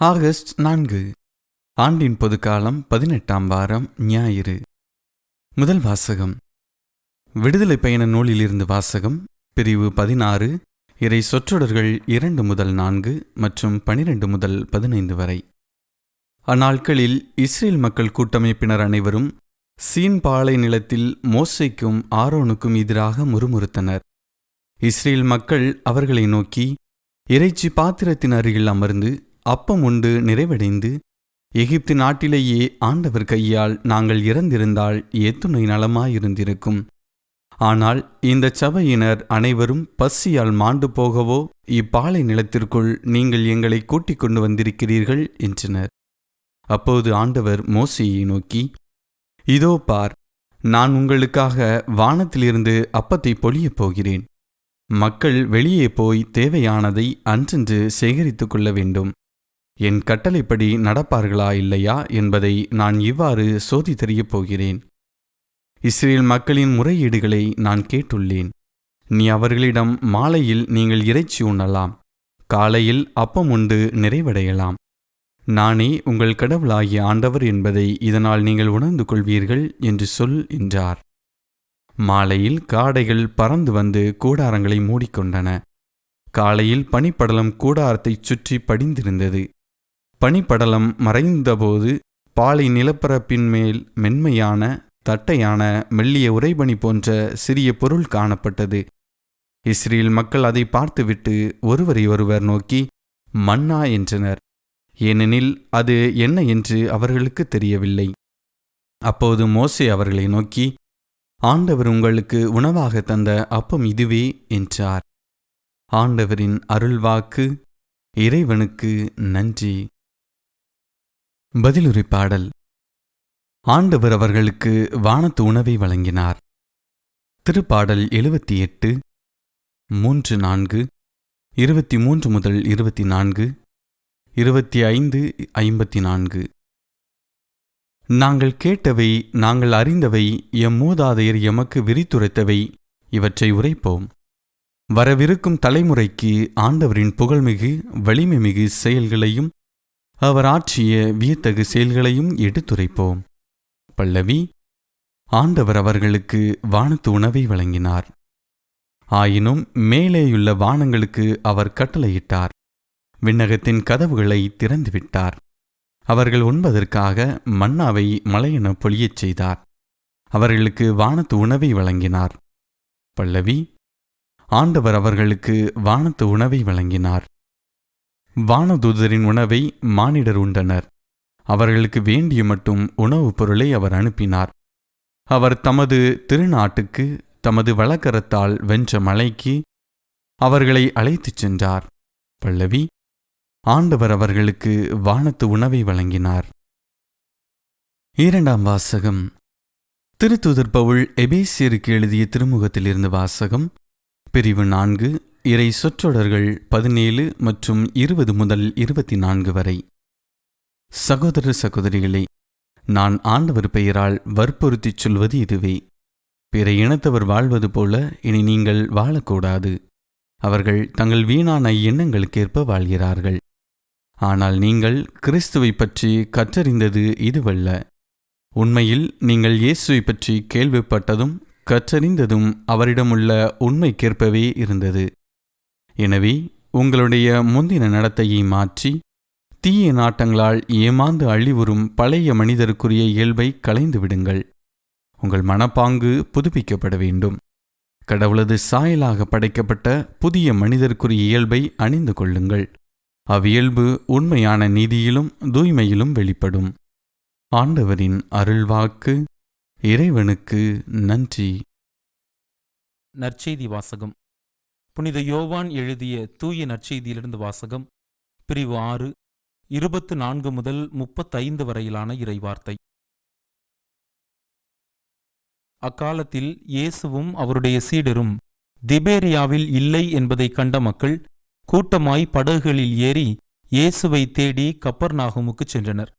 August நான்கு ஆண்டின் பொதுக்காலம் பதினெட்டாம் வாரம் ஞாயிறு. முதல் வாசகம். விடுதலை பயண நூலிலிருந்து வாசகம் பிரிவு பதினாறு இறை சொற்றொடர்கள் இரண்டு முதல் நான்கு மற்றும் பனிரெண்டு முதல் பதினைந்து வரை. அந்நாட்களில் இஸ்ரேல் மக்கள் கூட்டமைப்பினர் அனைவரும் சீன் பாலை நிலத்தில் மோசைக்கும் ஆரோனுக்கும் எதிராக முறுமுறுத்தனர். இஸ்ரேல் மக்கள் அவர்களை நோக்கி இறைச்சி பாத்திரத்தின் அருகில் அமர்ந்து அப்பம் உண்டு நிறைவடைந்து எகிப்து நாட்டிலேயே ஆண்டவர் கையால் நாங்கள் இறந்திருந்தால் எத்துணை நலமாயிருந்திருக்கும். ஆனால் இந்த சபையினர் அனைவரும் பசியால் மாண்டு போகவோ இப்பாலை நிலத்திற்குள் நீங்கள் எங்களை கூட்டிக் கொண்டு வந்திருக்கிறீர்கள் என்றனர். அப்போது ஆண்டவர் மோசியை நோக்கி இதோ பார் நான் உங்களுக்காக வானத்திலிருந்து அப்பத்தை பொழியப் போகிறேன். மக்கள் வெளியே போய் தேவையானதை அன்றென்று சேகரித்துக் கொள்ள வேண்டும். என் கட்டளைப்படி நடப்பார்களா இல்லையா என்பதை நான் இவ்வாறு சோதித்தறியப் போகிறேன். இஸ்ரேல் மக்களின் முறையீடுகளை நான் கேட்டுள்ளேன். நீ அவர்களிடம் மாலையில் நீங்கள் இறைச்சி உண்ணலாம். காலையில் அப்பம் உண்டு நிறைவடையலாம். நானே உங்கள் கடவுளாகிய ஆண்டவர் என்பதை இதனால் நீங்கள் உணர்ந்து கொள்வீர்கள் என்று சொல் என்றார். மாலையில் காடைகள் பறந்து வந்து கூடாரங்களை மூடிக்கொண்டன. காலையில் பனிப்படலம் கூடாரத்தைச் சுற்றி படிந்திருந்தது. பனிப்படலம் மறைந்தபோது பாலை நிலப்பரப்பின் மேல் மென்மையான தட்டையான மெல்லிய உறைபனி போன்ற சிறிய பொருள் காணப்பட்டது. இஸ்ரேல் மக்கள் அதை பார்த்துவிட்டு ஒருவரை ஒருவர் நோக்கி மன்னா என்றனர். ஏனெனில் அது என்ன என்று அவர்களுக்கு தெரியவில்லை. அப்போது மோசே அவர்களை நோக்கி ஆண்டவர் உங்களுக்கு உணவாக தந்த அப்பம் இதுவே என்றார். ஆண்டவரின் அருள்வாக்கு இறைவனுக்கு நன்றி. பதிலுரை பாடல். ஆண்டவர் அவர்களுக்கு வானத்து உணவை வழங்கினார். திருப்பாடல் எழுபத்தி எட்டு மூன்று நான்கு இருபத்தி மூன்று முதல் இருபத்தி நான்கு இருபத்தி ஐந்து ஐம்பத்தி நான்கு. நாங்கள் கேட்டவை நாங்கள் அறிந்தவை எம் மூதாதையர் எமக்கு விரித்துரைத்தவை இவற்றை உரைப்போம். வரவிருக்கும் தலைமுறைக்கு ஆண்டவரின் புகழ்மிகு வலிமைமிகு செயல்களையும் அவர் ஆற்றிய வியத்தகு செயல்களையும் எடுத்துரைப்போம். பல்லவி ஆண்டவர் அவர்களுக்கு வானத்து உணவை வழங்கினார். ஆயினும் மேலேயுள்ள வானங்களுக்கு அவர் கட்டளையிட்டார். விண்ணகத்தின் கதவுகளை திறந்துவிட்டார். அவர்கள் உண்பதற்காக மன்னாவை மலையென பொழியச் செய்தார். அவர்களுக்கு வானத்து உணவை வழங்கினார். பல்லவி ஆண்டவர் அவர்களுக்கு வானத்து உணவை வழங்கினார். வானதூதரின் உணவை மானிடர் உண்டனர். அவர்களுக்கு வேண்டிய மட்டும் உணவுப் பொருளை அவர் அனுப்பினார். அவர் தமது திருநாட்டுக்கு தமது வழக்கரத்தால் வென்ற மலைக்கு அவர்களை அழைத்துச் சென்றார். பல்லவி ஆண்டவர் அவர்களுக்கு வானத்து உணவை வழங்கினார். இரண்டாம் வாசகம். திருத்துதர் பவுல் எபேசியருக்கு எழுதிய திருமுகத்திலிருந்து வாசகம் பிரிவு நான்கு இறை சொற்றொடர்கள் பதினேழு மற்றும் இருபது முதல் இருபத்தி நான்கு வரை. சகோதர சகோதரிகளே நான் ஆண்டவர் பெயரால் வற்புறுத்திச் சொல்வது இதுவே. பிற இனத்தவர் வாழ்வது போல இனி நீங்கள் வாழக்கூடாது. அவர்கள் தங்கள் வீணான எண்ணங்களுக்கேற்ப வாழ்கிறார்கள். ஆனால் நீங்கள் கிறிஸ்துவை பற்றி கற்றறிந்தது இதுவல்ல. உண்மையில் நீங்கள் இயேசுவை பற்றி கேள்விப்பட்டதும் கற்றறிந்ததும் அவரிடமுள்ள உண்மைக்கேற்பவே இருந்தது. எனவே உங்களுடைய முந்தின நடத்தையை மாற்றி தீய நாட்டங்களால் ஏமாந்து அழிவுறும் பழைய மனிதருக்குரிய இயல்பை களைந்து விடுங்கள். உங்கள் மனப்பாங்கு புதுப்பிக்கப்பட வேண்டும். கடவுளது சாயலாக படைக்கப்பட்ட புதிய மனிதருக்குரிய இயல்பை அணிந்து கொள்ளுங்கள். அவ்வியல்பு உண்மையான நீதியிலும் தூய்மையிலும் வெளிப்படும். ஆண்டவரின் அருள்வாக்கு இறைவனுக்கு நன்றி. நற்செய்தி வாசகம். புனித யோவான் எழுதிய தூய நற்செய்தியிலிருந்து வாசகம் பிரிவு ஆறு இருபத்து நான்கு முதல் முப்பத்தைந்து வரையிலான இறைவார்த்தை. அக்காலத்தில் இயேசுவும் அவருடைய சீடரும் திபேரியாவில் இல்லை என்பதைக் கண்ட மக்கள் கூட்டமாய் படகுகளில் ஏறி இயேசுவை தேடி கப்பர்நாகுமுக்குச் சென்றனர்.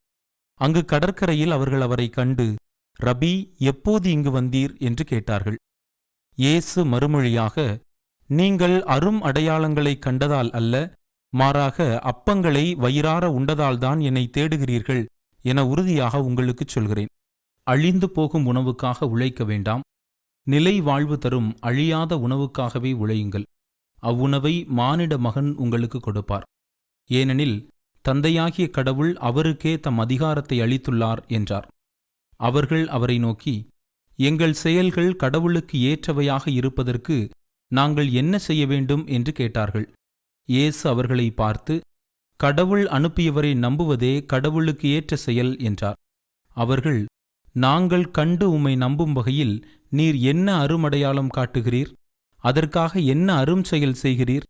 அங்கு கடற்கரையில் அவர்கள் அவரை கண்டு ரபி எப்போது இங்கு வந்தீர்? என்று கேட்டார்கள். இயேசு மறுமொழியாக நீங்கள் அரும் அடையாளங்களைக் கண்டதால் அல்ல மாறாக அப்பங்களை வயிறார உண்டதால்தான் என்னை தேடுகிறீர்கள் என உறுதியாக உங்களுக்குச் சொல்கிறேன். அழிந்து போகும் உணவுக்காக உழைக்க வேண்டாம். நிலை வாழ்வு தரும் அழியாத உணவுக்காகவே உழையுங்கள். அவ்வுணவை மானிட மகன் உங்களுக்கு கொடுப்பார். ஏனெனில் தந்தையாகிய கடவுள் அவருக்கே தம் அதிகாரத்தை அளித்துள்ளார் என்றார். அவர்கள் அவரை நோக்கி எங்கள் செயல்கள் கடவுளுக்கு ஏற்றவையாக இருப்பதற்கு நாங்கள் என்ன செய்ய வேண்டும்? என்று கேட்டார்கள். இயேசு அவர்களை பார்த்து கடவுள் அனுப்பியவரை நம்புவதே கடவுளுக்கு ஏற்ற செயல் என்றார். அவர்கள் நாங்கள் கண்டு உம்மை நம்பும் வகையில் நீர் என்ன அருமடையாளம் காட்டுகிறீர்? அதற்காக என்ன அரும் செயல் செய்கிறீர்?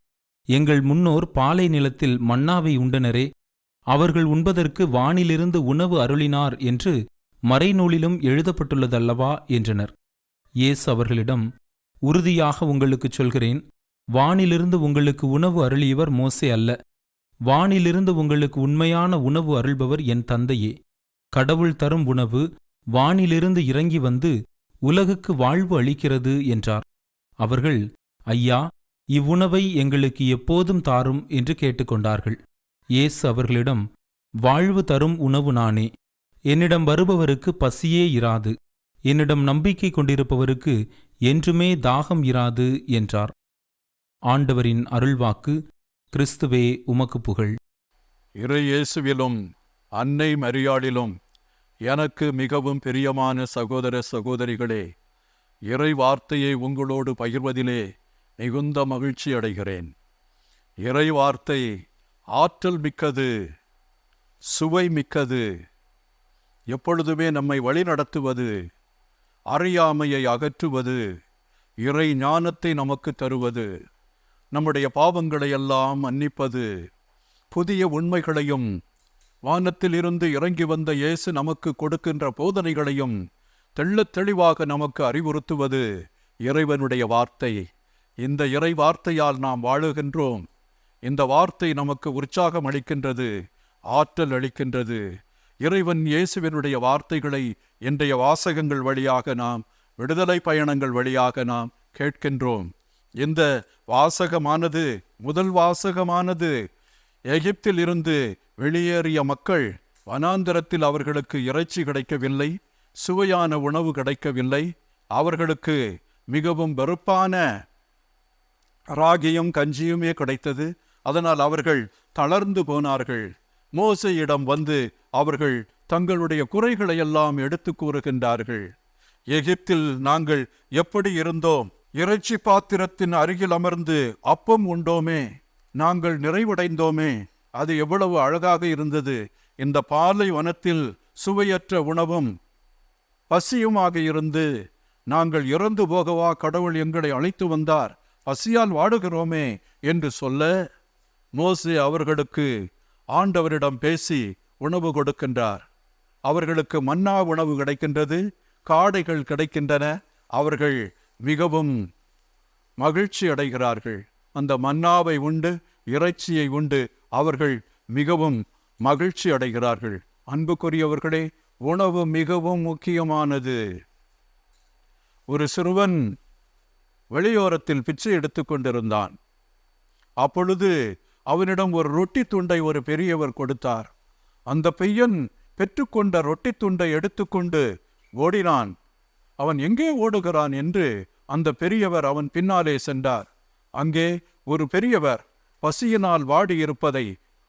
எங்கள் முன்னோர் பாலை நிலத்தில் மன்னாவை உண்டனரே அவர்கள் உண்பதற்கு வானிலிருந்து உணவு அருளினார் என்று மறைநூலிலும் எழுதப்பட்டுள்ளதல்லவா? என்றனர். இயேசு அவர்களிடம் உறுதியாக உங்களுக்குச் சொல்கிறேன் வானிலிருந்து உங்களுக்கு உணவு அருளியவர் மோசே அல்ல. வானிலிருந்து உங்களுக்கு உண்மையான உணவு அருள்பவர் என் தந்தையே. கடவுள் தரும் உணவு வானிலிருந்து இறங்கி வந்து உலகுக்கு வாழ்வு அளிக்கிறது என்றார். அவர்கள் ஐயா இவ்வுணவை எங்களுக்கு எப்போதும் தாரும் என்று கேட்டுக்கொண்டார்கள். இயேசு அவர்களிடம் வாழ்வு தரும் உணவு நானே. என்னிடம் வருபவருக்கு பசியே இராது. என்னிடம் நம்பிக்கை கொண்டிருப்பவருக்கு என்றுமே தாகம் இராது என்றார். ஆண்டவரின் அருள்வாக்கு கிறிஸ்துவே உமக்கு புகழ். இறையேசுவிலும் அன்னை மரியாளிலும் எனக்கு மிகவும் பிரியமான சகோதர சகோதரிகளே இறை வார்த்தையை உங்களோடு பகிர்வதிலே மிகுந்த மகிழ்ச்சி அடைகிறேன். இறை வார்த்தை ஆற்றல் மிக்கது சுவை மிக்கது எப்பொழுதுமே நம்மை வழிநடத்துவது அறியாமையை அகற்றுவது இறை ஞானத்தை நமக்கு தருவது நம்முடைய பாவங்களை எல்லாம் மன்னிப்பது புதிய உண்மைகளையும் வானத்திலிருந்து இறங்கி வந்த இயேசு நமக்கு கொடுக்கின்ற போதனைகளையும் தெள்ளத் தெளிவாக நமக்கு அறிவுறுத்துவது இறைவனுடைய வார்த்தை. இந்த இறை வார்த்தையால் நாம் வாழுகின்றோம். இந்த வார்த்தை நமக்கு உற்சாகம் அளிக்கின்றது ஆற்றல் அளிக்கின்றது. இறைவன் இயேசுவினுடைய வார்த்தைகளை இன்றைய வாசகங்கள் வழியாக நாம் விடுதலை பயணங்கள் வழியாக நாம் கேட்கின்றோம். இந்த வாசகமானது முதல் வாசகமானது. எகிப்தில் இருந்து வெளியேறிய மக்கள் வனாந்தரத்தில் அவர்களுக்கு இறைச்சி கிடைக்கவில்லை சுவையான உணவு கிடைக்கவில்லை. அவர்களுக்கு மிகவும் வெறுப்பான ராகியும் கஞ்சியுமே கிடைத்தது. அதனால் அவர்கள் தளர்ந்து போனார்கள். மோசையிடம் வந்து அவர்கள் தங்களுடைய குறைகளை எல்லாம் எடுத்து கூறுகின்றார்கள். எகிப்தில் நாங்கள் எப்படி இருந்தோம்? இறைச்சி பாத்திரத்தின் அருகில் அமர்ந்து அப்பம் உண்டோமே? நாங்கள் நிறைவடைந்தோமே? அது எவ்வளவு அழகாக இருந்தது. இந்த பாலை வனத்தில் சுவையற்ற உணவும் பசியுமாக இருந்து நாங்கள் இறந்து போகவா கடவுள் எங்களை அழைத்து வந்தார். பசியால் வாடுகிறோமே என்று சொல்ல மோசே அவர்களுக்கு ஆண்டவரிடம் பேசி உணவு கொடுக்கின்றார். அவர்களுக்கு மன்னா உணவு கிடைக்கின்றது காடைகள் கிடைக்கின்றன அவர்கள் மிகவும் மகிழ்ச்சி அடைகிறார்கள். அந்த மன்னாவை உண்டு இறைச்சியை உண்டு அவர்கள் மிகவும் மகிழ்ச்சி அடைகிறார்கள். அன்புக்குரியவர்களே உணவு மிகவும் முக்கியமானது. ஒரு சிறுவன் வெளியோரத்தில் பிச்சை எடுத்துக் கொண்டிருந்தான். அப்பொழுது அவனிடம் ஒரு ரொட்டி துண்டை ஒரு பெரியவர் கொடுத்தார். அந்த பையன் பெற்றுக்கொண்ட ரொட்டி துண்டை எடுத்துக்கொண்டு ஓடினான். அவன் எங்கே ஓடுகிறான் என்று அந்த பெரியவர் அவன் பின்னாலே சென்றார். அங்கே ஒரு பெரியவர் பசியினால் வாடியிருப்பதை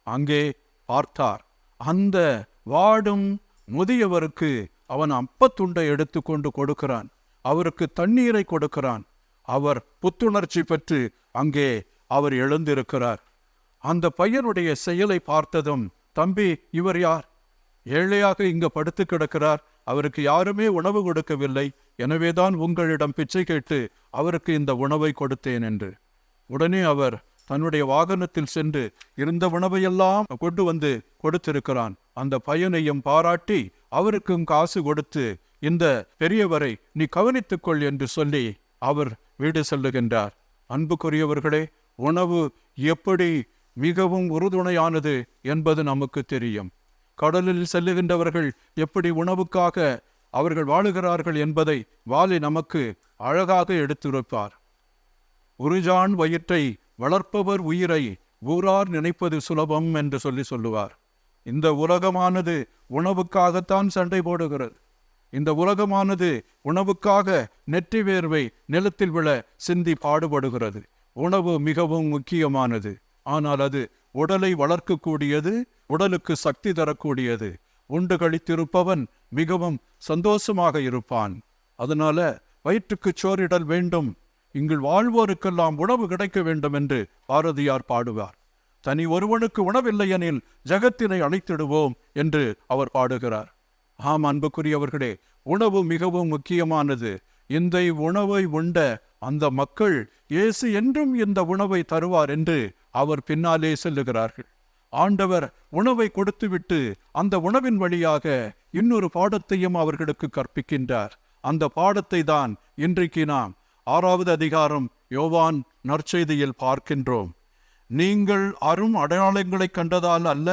அங்கே பார்த்தார். அந்த வாடும் முதியவருக்கு அவன் அப்பத்துண்டை எடுத்துக்கொண்டு கொடுக்கிறான். அவருக்கு தண்ணீரை கொடுக்கிறான். அவர் புத்துணர்ச்சி பெற்று அங்கே அவர் எழுந்திருக்கிறார். அந்த பையனுடைய செயலை பார்த்ததும் தம்பி இவர் யார்? ஏழையாக இங்க படுத்து கிடக்கிறார். அவருக்கு யாருமே உணவு கொடுக்கவில்லை. எனவேதான் உங்களிடம் பிச்சை கேட்டு அவருக்கு இந்த உணவை கொடுத்தேன் என்று. உடனே அவர் தன்னுடைய வாகனத்தில் சென்று இருந்த உணவையெல்லாம் கொண்டு வந்து கொடுத்திருக்கிறான். அந்த பையனையும் பாராட்டி அவருக்கும் காசு கொடுத்து இந்த பெரியவரை நீ கவனித்துக்கொள் என்று சொல்லி அவர் வீடு செல்லுகின்றார். அன்புக்குரியவர்களே உணவு எப்படி மிகவும் உறுதுணையானது என்பது நமக்கு தெரியும். கடலில் செல்லுகின்றவர்கள் எப்படி உணவுக்காக அவர்கள் வாழுகிறார்கள் என்பதை வாலி நமக்கு அழகாக எடுத்துரைப்பார். உருஜான் வயிற்றை வளர்ப்பவர் உயிரை ஊரார் நினைப்பது சுலபம் என்று சொல்லி சொல்லுவார். இந்த உலகமானது உணவுக்காகத்தான் சண்டை போடுகிறது. இந்த உலகமானது உணவுக்காக நெற்றி வேர்வை நிலத்தில் விழ சிந்தி பாடுபடுகிறது. உணவு மிகவும் முக்கியமானது. ஆனால் அது உடலை வளர்க்கக்கூடியது உடலுக்கு சக்தி தரக்கூடியது. உண்டு கழித்திருப்பவன் மிகவும் சந்தோஷமாக இருப்பான். அதனால வயிற்றுக்கு சோறிடல் வேண்டும். இங்கு வாழ்வோருக்கெல்லாம் உணவு கிடைக்க வேண்டும் என்று பாரதியார் பாடுவார். தனி ஒருவனுக்கு உணவில்லையெனில் ஜகத்தினை அழைத்திடுவோம் என்று அவர் பாடுகிறார். ஆம் அன்புக்குரியவர்களே உணவு மிகவும் முக்கியமானது. இந்த உணவை உண்ட அந்த மக்கள் இயேசு என்றும் இந்த உணவை தருவார் என்று அவர் பின்னாலே செல்லுகிறார்கள். ஆண்டவர் உணவை கொடுத்துவிட்டு அந்த உணவின் வழியாக இன்னொரு பாடத்தையும் அவர்களுக்கு கற்பிக்கின்றார். அந்த பாடத்தை தான் இன்றைக்கு நாம் ஆறாவது அதிகாரம் யோவான் நற்செய்தியில் பார்க்கின்றோம். நீங்கள் அரும் அடையாளங்களை கண்டதால் அல்ல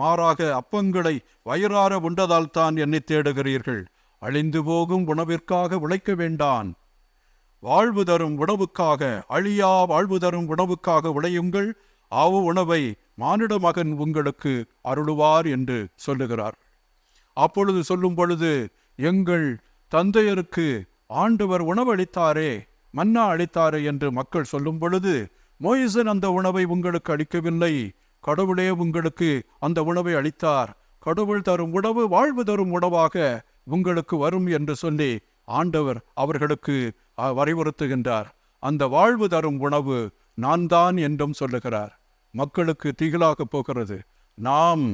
மாறாக அப்பங்களை வயிறார உண்டதால் தான் என்னை தேடுகிறீர்கள். அழிந்து போகும் உணவிற்காக உழைக்க வேண்டான் வாழ்வு தரும் உணவுக்காக அழியா வாழ்வு தரும் உணவுக்காக உழையுங்கள். ஆவு உணவை மானிட மகன் உங்களுக்கு அருளுவார் என்று சொல்லுகிறார். அப்பொழுது சொல்லும் பொழுது எங்கள் தந்தையருக்கு ஆண்டவர் உணவளித்தாரே மன்னா அளித்தாரே என்று மக்கள் சொல்லும் பொழுது மோயிசன் அந்த உணவை உங்களுக்கு அளிக்கவில்லை. கடவுளே உங்களுக்கு அந்த உணவை அளித்தார். கடவுள் தரும் உணவு வாழ்வு தரும் உணவாக உங்களுக்கு வரும் என்று சொல்லி ஆண்டவர் அவர்களுக்கு அ, வரைவுறுத்துகின்றார். அந்த வாழ்வு தரும் உணவு நான் தான் என்றும் சொல்லுகிறார். மக்களுக்கு திகிலாகப் போகிறது. நாம்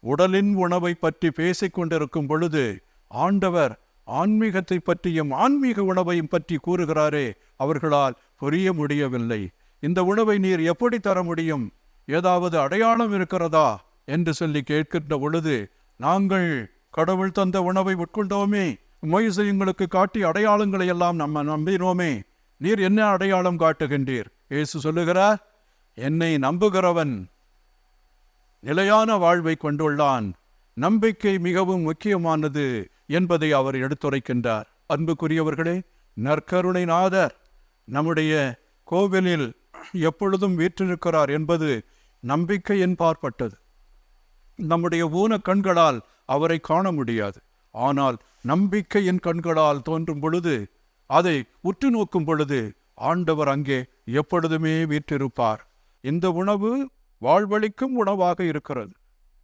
உடலின் உணவை பற்றி பேசிக் கொண்டிருக்கும் பொழுது ஆண்டவர் ஆன்மீகத்தை பற்றியும் ஆன்மீக உணவையும் பற்றி கூறுகிறாரே அவர்களால் புரிய முடியவில்லை. இந்த உணவை நீர் எப்படி தர முடியும்? ஏதாவது அடையாளம் இருக்கிறதா? என்று சொல்லி கேட்கின்ற பொழுது நாங்கள் கடவுள் தந்த உணவை உட்கொண்டோமே மொய்சை எங்களுக்கு காட்டி அடையாளங்களை எல்லாம் நம்ம நம்பினோமே நீர் என்ன அடையாளம் காட்டுகின்றீர்? இயேசு சொல்லுகிறார் என்னை நம்புகிறவன் நிலையான வாழ்வை கொண்டுள்ளான். நம்பிக்கை மிகவும் முக்கியமானது என்பதை அவர் எடுத்துரைக்கின்றார். அன்புக்குரியவர்களே நற்கருணை நாதர் நம்முடைய கோவிலில் எப்பொழுதும் வீற்றிருக்கிறார் என்பது நம்பிக்கையின் பார்ப்பட்டது. நம்முடைய ஊன கண்களால் அவரை காண முடியாது. ஆனால் நம்பிக்கையின் கண்களால் தோன்றும் பொழுது அதை உற்று நோக்கும் பொழுது ஆண்டவர் அங்கே எப்பொழுதுமே வீற்றிருப்பார். இந்த உணவு வாழ்வளிக்கும் உணவாக இருக்கிறது.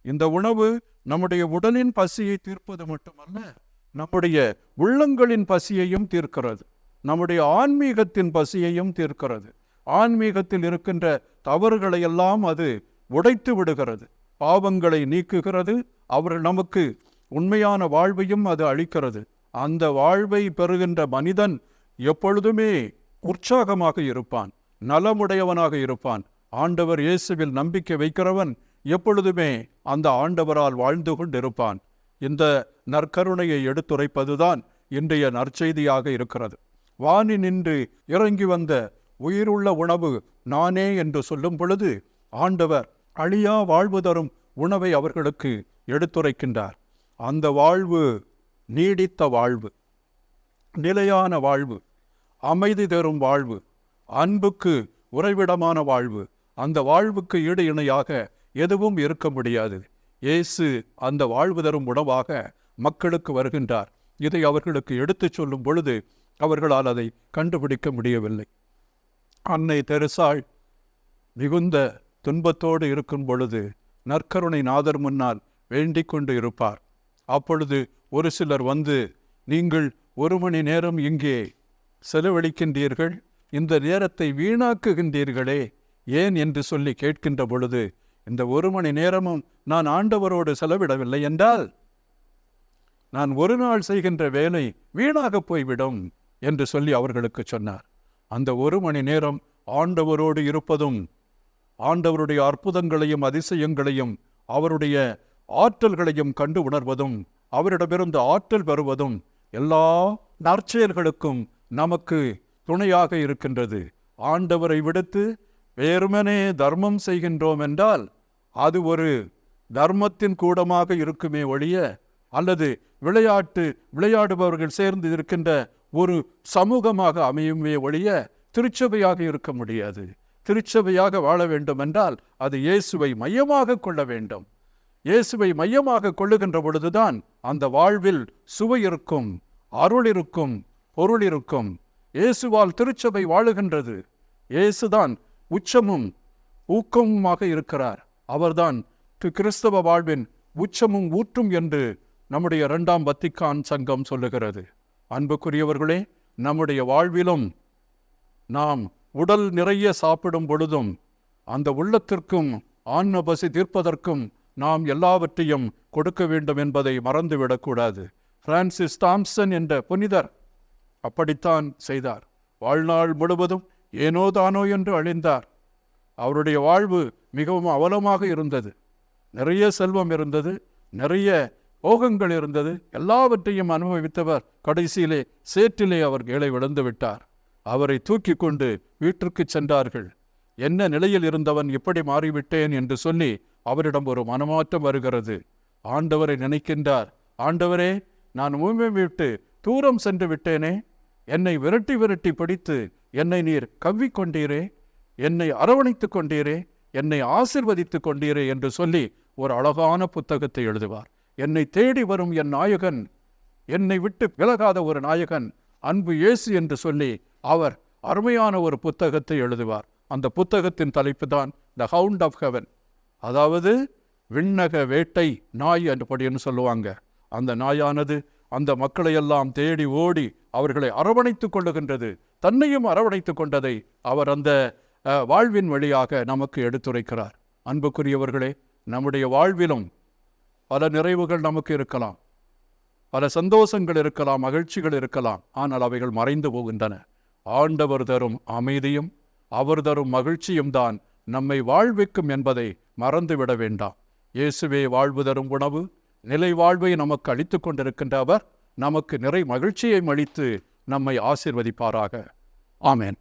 இந்த உணவு நம்முடைய உடலின் பசியை தீர்ப்பது மட்டுமல்ல நம்முடைய உள்ளங்களின் பசியையும் தீர்க்கிறது. நம்முடைய ஆன்மீகத்தின் பசியையும் தீர்க்கிறது. ஆன்மீகத்தில் இருக்கின்ற தவறுகளை எல்லாம் அது உடைத்து விடுகிறது. பாவங்களை நீக்குகிறது. அவர் நமக்கு உண்மையான வாழ்வையும் அது அளிக்கிறது. அந்த வாழ்வை பெறுகின்ற மனிதன் எப்பொழுதுமே உற்சாகமாக இருப்பான் நலமுடையவனாக இருப்பான். ஆண்டவர் இயேசுவில் நம்பிக்கை வைக்கிறவன் எப்பொழுதுமே அந்த ஆண்டவரால் வாழ்ந்து கொண்டிருப்பான். இந்த நற்கருணையை எடுத்துரைப்பதுதான் இன்றைய நற்செய்தியாக இருக்கிறது. வானி நின்று இறங்கி வந்த உயிருள்ள உணவு நானே என்று சொல்லும் பொழுது ஆண்டவர் அழியா வாழ்வு தரும் உணவை அவர்களுக்கு எடுத்துரைக்கின்றார். அந்த வாழ்வு நீடித்த வாழ்வு நிலையான வாழ்வு அமைதி தரும் வாழ்வு அன்புக்கு உறைவிடமான வாழ்வு. அந்த வாழ்வுக்கு ஈடு இணையாக எதுவும் இருக்க முடியாது. இயேசு அந்த வாழ்வு தரும் உணவாக மக்களுக்கு வருகின்றார். இதை அவர்களுக்கு எடுத்துச் சொல்லும் பொழுது அவர்களால் அதை கண்டுபிடிக்க முடியவில்லை. அன்னை தெரசாள் மிகுந்த துன்பத்தோடு இருக்கும் பொழுது நற்கருணை நாதர் முன்னால் வேண்டிக் கொண்டு இருப்பார். அப்பொழுது ஒரு சிலர் வந்து நீங்கள் ஒரு மணி நேரம் இங்கே செலவழிக்கின்றீர்கள். இந்த நேரத்தை வீணாக்குகின்றீர்களே ஏன் என்று சொல்லி கேட்கின்ற பொழுது இந்த ஒரு மணி நேரமும் நான் ஆண்டவரோடு செலவிடவில்லை என்றால் நான் ஒரு நாள் செய்கின்ற வேலை வீணாக போய்விடும் என்று சொல்லி அவர்களுக்கு சொன்னார். அந்த ஒரு மணி நேரம் ஆண்டவரோடு இருப்பதும் ஆண்டவருடைய அற்புதங்களையும் அதிசயங்களையும் அவருடைய ஆற்றல்களையும் கண்டு உணர்வதும் அவரிடமிருந்து ஆற்றல் பெறுவதும் எல்லா நற்செயல்களுக்கும் நமக்கு துணையாக இருக்கின்றது. ஆண்டவரை விடுத்து வெறுமனே தர்மம் செய்கின்றோம் என்றால் அது ஒரு தர்மத்தின் கூடமாக இருக்குமே ஒழிய அல்லது விளையாட்டு விளையாடுபவர்கள் சேர்ந்து இருக்கின்ற ஒரு சமூகமாக அமையுமே ஒழிய திருச்சபையாக இருக்க முடியாது. திருச்சபையாக வாழ வேண்டும் என்றால் அது இயேசுவை மையமாக கொள்ள வேண்டும். இயேசுவை மையமாக கொள்ளுகின்ற பொழுதுதான் அந்த வாழ்வில் சுவை இருக்கும் அருள் இருக்கும் பொருள் இருக்கும். இயேசுவால் திருச்சபை வாழுகின்றது. இயேசுதான் உச்சமும் ஊக்கமுமாக இருக்கிறார். அவர்தான் தி- கிறிஸ்தவ வாழ்வின் உச்சமும் ஊற்றும் என்று நம்முடைய இரண்டாம் வத்திக்கான் சங்கம் சொல்லுகிறது. அன்புக்குரியவர்களே நம்முடைய வாழ்விலும் நாம் உடல் நிறைய சாப்பிடும் பொழுதும் அந்த உள்ளத்திற்கும் ஆன்ம பசி தீர்ப்பதற்கும் நாம் எல்லாவற்றையும் கொடுக்க வேண்டும் என்பதை மறந்துவிடக்கூடாது. பிரான்சிஸ் தாம்சன் என்ற புனிதர் அப்படித்தான் செய்தார். வாழ்நாள் முழுவதும் ஏனோ தானோ என்று அழிந்தார். அவருடைய வாழ்வு மிகவும் அவலமாக இருந்தது. நிறைய செல்வம் இருந்தது நிறைய போகங்கள் இருந்தது. எல்லாவற்றையும் அனுபவித்தவர் கடைசியிலே சேற்றிலே அவர் கீழே விழுந்து விட்டார். அவரை தூக்கி கொண்டு வீட்டிற்கு சென்றார்கள். என்ன நிலையில் இருந்தவன் இப்படி மாறிவிட்டேன் என்று சொல்லி அவரிடம் ஒரு மனமாற்றம் வருகிறது. ஆண்டவரை நினைக்கின்றார் ஆண்டவரே நான் உண்மை விட்டு தூரம் சென்று விட்டேனே என்னை விரட்டி விரட்டி பிடித்து என்னை நீர் கவ்விக் கொண்டீரே என்னை அரவணைத்துக் கொண்டீரே என்னை ஆசிர்வதித்துக் கொண்டீரே என்று சொல்லி ஒரு அழகான புத்தகத்தை எழுதுவார். என்னை தேடி வரும் என் நாயகன் என்னை விட்டு விலகாத ஒரு நாயகன் அன்பு இயேசு என்று சொல்லி அவர் அருமையான ஒரு புத்தகத்தை எழுதுவார். அந்த புத்தகத்தின் தலைப்பு தான் த ஹவுண்ட் ஆஃப் ஹெவன் அதாவது விண்ணக வேட்டை நாய் என்றபடின்னு சொல்லுவாங்க. அந்த நாயானது அந்த மக்களையெல்லாம் தேடி ஓடி அவர்களை அரவணைத்துக் கொள்ளுகின்றது. தன்னையும் அரவணைத்துக் கொண்டதை அவர் அந்த வாழ்வின் வழியாக நமக்கு எடுத்துரைக்கிறார். அன்புக்குரியவர்களே நம்முடைய வாழ்விலும் பல நிறைவுகள் நமக்கு இருக்கலாம். பல சந்தோஷங்கள் இருக்கலாம் மகிழ்ச்சிகள் இருக்கலாம். ஆனால் அவைகள் மறைந்து போகின்றன. ஆண்டவர் தரும் அமைதியும் அவர் தரும் மகிழ்ச்சியும் தான் நம்மை வாழ்விக்கும் என்பதை மறந்துவிட வேண்டாம். இயேசுவே வாழ்வு தரும் உணவு நிலை வாழ்வை நமக்கு அளித்துக் கொண்டிருக்கின்ற அவர் நமக்கு நிறை மகிழ்ச்சியை அளித்து நம்மை ஆசிர்வதிப்பாராக. ஆமேன்.